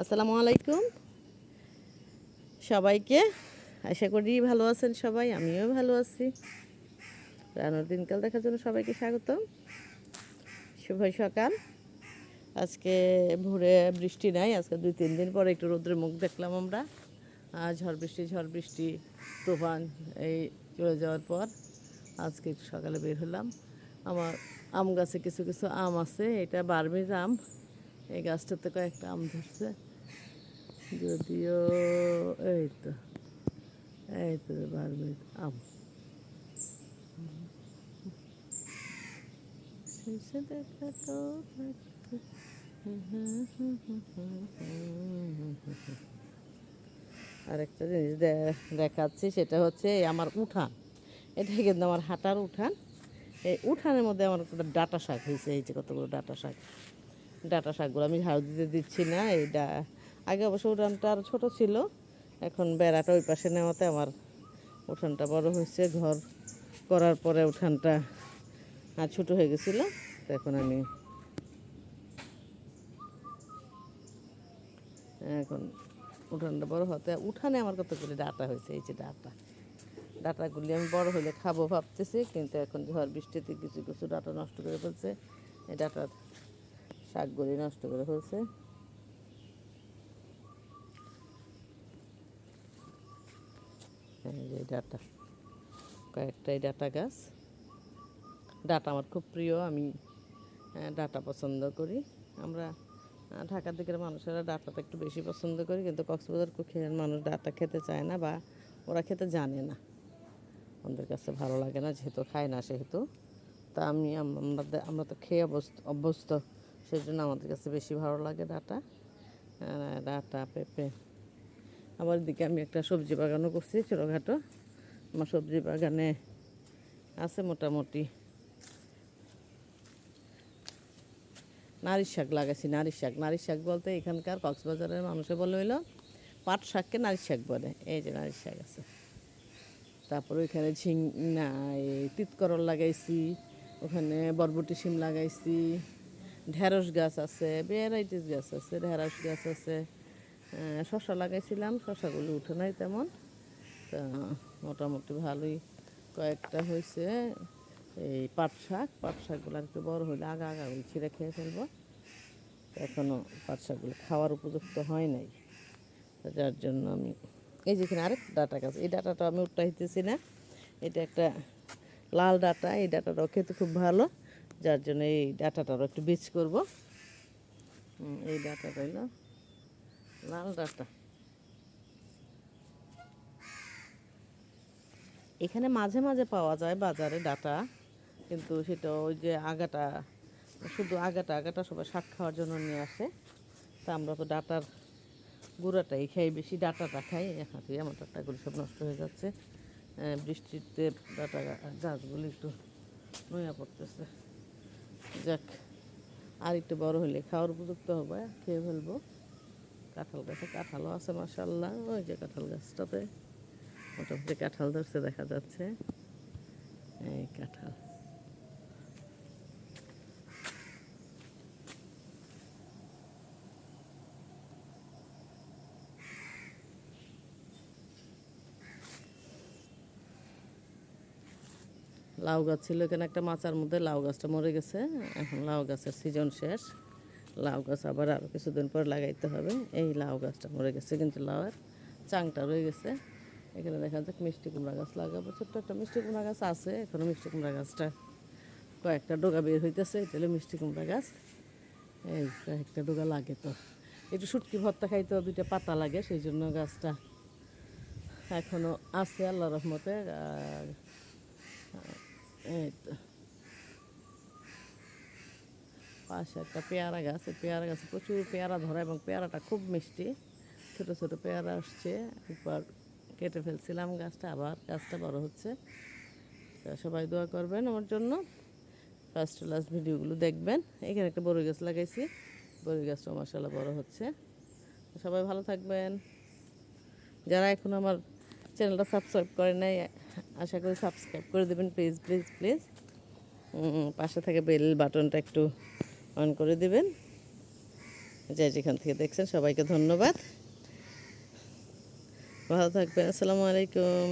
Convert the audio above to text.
আসসালামু আলাইকুম। সবাইকে আশা করি ভালো আছেন সবাই, আমিও ভালো আছি। রানোর দিনকাল দেখার জন্য সবাইকে স্বাগত শুভ সকাল। আজকে ভোরে বৃষ্টি নাই, আজকে দুই, তিন দিন পরে একটু রোদ্রের মুখ দেখলাম আমরা। ঝড় বৃষ্টি ঝড় বৃষ্টি, তুফান, এই চলে যাওয়ার পর আজকে একটু সকালে বের হলাম। আমার আম গাছে কিছু কিছু আম আছে, এটা বার্মিজ আম। এই গাছটাতে কয়েকটা আম ধরছে। যদিও, এই তো এই তো বার্মিজ আম। শেষে দেখা তো আরেকটা জিনিস দেখাচ্ছি, সেটা হচ্ছে আমার উঠান। এটা কিন্তু আমার হাঁটার উঠান। এই উঠানের মধ্যে আমার ডাটা শাক হয়েছে, এই যে কতগুলো ডাটা শাক। ডাটা শাকগুলো আমি ঝাড়ু দিতে দিচ্ছি না এই ডা আগে অবশ্য উঠানটা আরও ছোটো ছিল। এখন বেড়াটা ওই পাশে নেওয়াতে আমার উঠানটা বড় হয়েছে। ঘর করার পরে উঠানটা আর ছোটো হয়ে গেছিল। এখন আমি এখন উঠানটা বড় হতে উঠানে আমার কতগুলি ডাটা হয়েছে, এই যে ডাটা। ডাটাগুলি আমি বড় হলে খাব ভাবতেছি, কিন্তু এখন ঝড় বৃষ্টিতে কিছু কিছু ডাটা নষ্ট করে ফেলছে। এই ডাটার শাকগুলি নষ্ট করে ফেলছে। এই যে ডাটা কয়েকটাই ডাটা গাছ। ডাটা আমার খুব প্রিয়, আমি ডাটা পছন্দ করি। আমরা ঢাকার দিকের মানুষেরা ডাটাটা একটু বেশি পছন্দ করি, কিন্তু কক্সবাজার কুখিয়ার মানুষ ডাটা খেতে চায় না বা ওরা খেতে জানে না। আমাদের কাছে ভালো লাগে না, যেহেতু খায় না সেহেতু। তা আমি, আম- আমাদের, আমরা তো খেয়ে অভ্যস্ত সেই জন্য আমাদের কাছে বেশি ভালো লাগে ডাটা। ডাটা পেঁপে। আমার দিকে আমি একটা সবজি বাগানও করছি, ছোটোখাটো। আমার সবজি বাগানে আছে মোটামুটি। নারী শাক লাগাইছি নারী শাক। নারী শাক বলতে এখানকার কক্সবাজারের মানুষে বলে হইল, পাট শাককে নারী শাক বলে। এই যে নারী শাক আছে। তারপরে ওইখানে ঝিং, না তিতকরল লাগাইছি, ওখানে বরবটি শিম লাগাইছি, ঢেঁড়স গাছ আছে, ভ্যারাইটিস গাছ আছে, ঢেঁড়স গাছ আছে। শশা লাগাইছিলাম শশাগুলো উঠে নাই তেমন। তা মোটামুটি ভালোই কয়েকটা হয়েছে এই পাট শাক, পাট শাকগুলো একটু বড় হলে আগা আগাগুলো ছিঁড়ে খেয়ে ফেলব। এখনও পাট শাকগুলো খাওয়ার উপযুক্ত হয় নাই। যার জন্য আমি এই যেখানে আরেক ডাটা গাছ, এই ডাটাটা আমি উঠাইতেছি না। এটা একটা লাল ডাটা, এই ডাটাটাও খেতে খুব ভালো। যার জন্য এই ডাটাটারও একটু বেচ করব। এই ডাটাটা হইল লাল ডাটা এখানে মাঝে মাঝে পাওয়া যায় বাজারে ডাটা, কিন্তু সেটা ওই যে আগাটা, শুধু আগাটা আগাটা সবাই শাক খাওয়ার জন্য নিয়ে আসে। তা আমরা তো ডাটার গুঁড়াটাই খাই, বেশি ডাটাটা খাই হাতে আমার ডাটাগুলো সব নষ্ট হয়ে যাচ্ছে। বৃষ্টিতে ডাটা গাছগুলো একটু নয়া পড়তেছে। যাক আর একটু বড় হলে খাওয়ার উপযুক্ত হবে খেয়ে ফেলব। কাঁঠাল গাছে কাঁঠালও আছে মাসাল্লাহ ওই যে কাঁঠাল গাছটাতে মোটামুটি কাঁঠাল ধরছে, দেখা যাচ্ছে। এই কাঁঠাল। লাউ গাছ ছিল এখানে একটা মাচার মধ্যে, লাউ গাছটা মরে গেছে। এখন লাউ গাছের সিজন শেষ। লাউ গাছ আবার আরও কিছুদিন পর লাগাইতে হবে। এই লাউ গাছটা মরে গেছে কিন্তু লাউয়ের চাংটা রয়ে গেছে। এখানে দেখা যাক মিষ্টি কুমড়া গাছ লাগাবো। ছোট্ট একটা মিষ্টি কুমড়া গাছ আছে এখনও মিষ্টি কুমড়া গাছটা কয়েকটা ডোগা বের হইতেছে, এটা হলো মিষ্টি কুমড়া গাছ। এই কয়েকটা ডোগা লাগে তো। একটু শুটকি ভর্তা খাইতে দুইটা পাতা লাগে সেই জন্য গাছটা এখনও আছে আল্লাহ রহমতে। এই তো। পাশে একটা পেয়ারা গাছ পেয়ারা গাছে প্রচুর পেয়ারা ধরা এবং পেয়ারাটা খুব মিষ্টি। ছোট ছোট পেয়ারা আসছে একবার কেটে ফেলছিলাম গাছটা, আবার গাছটা বড় হচ্ছে। সবাই দোয়া করবেন আমার জন্য। ফার্স্ট লাস্ট ভিডিওগুলো দেখবেন। এখানে একটা বড়ই গাছ লাগাইছি। বড়ই গাছটা মশালা বড় হচ্ছে। সবাই ভালো থাকবেন। যারা এখন আমার চ্যানেলটা সাবস্ক্রাইব করে নাই, আশা করি সাবস্ক্রাইব করে দেবেন। Please please please. পাশে থেকে বেল বাটনটা একটু অন করে দেবেন। যে যেখান থেকে দেখছেন সবাইকে ধন্যবাদ। ভালো থাকবেন আসসালামু আলাইকুম।